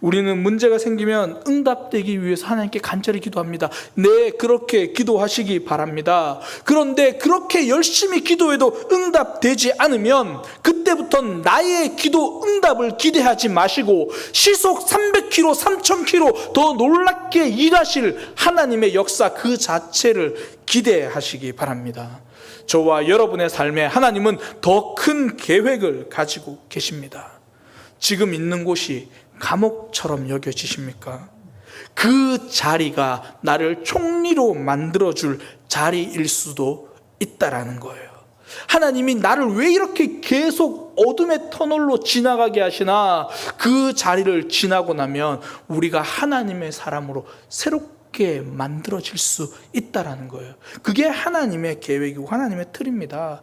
우리는 문제가 생기면 응답되기 위해서 하나님께 간절히 기도합니다. 네, 그렇게 기도하시기 바랍니다. 그런데 그렇게 열심히 기도해도 응답되지 않으면 그때부터 나의 기도 응답을 기대하지 마시고 시속 300km, 3000km 더 놀랍게 일하실 하나님의 역사 그 자체를 기대하시기 바랍니다. 저와 여러분의 삶에 하나님은 더 큰 계획을 가지고 계십니다. 지금 있는 곳이 감옥처럼 여겨지십니까? 그 자리가 나를 총리로 만들어줄 자리일 수도 있다라는 거예요. 하나님이 나를 왜 이렇게 계속 어둠의 터널로 지나가게 하시나 그 자리를 지나고 나면 우리가 하나님의 사람으로 새롭게 만들어질 수 있다라는 거예요. 그게 하나님의 계획이고 하나님의 틀입니다.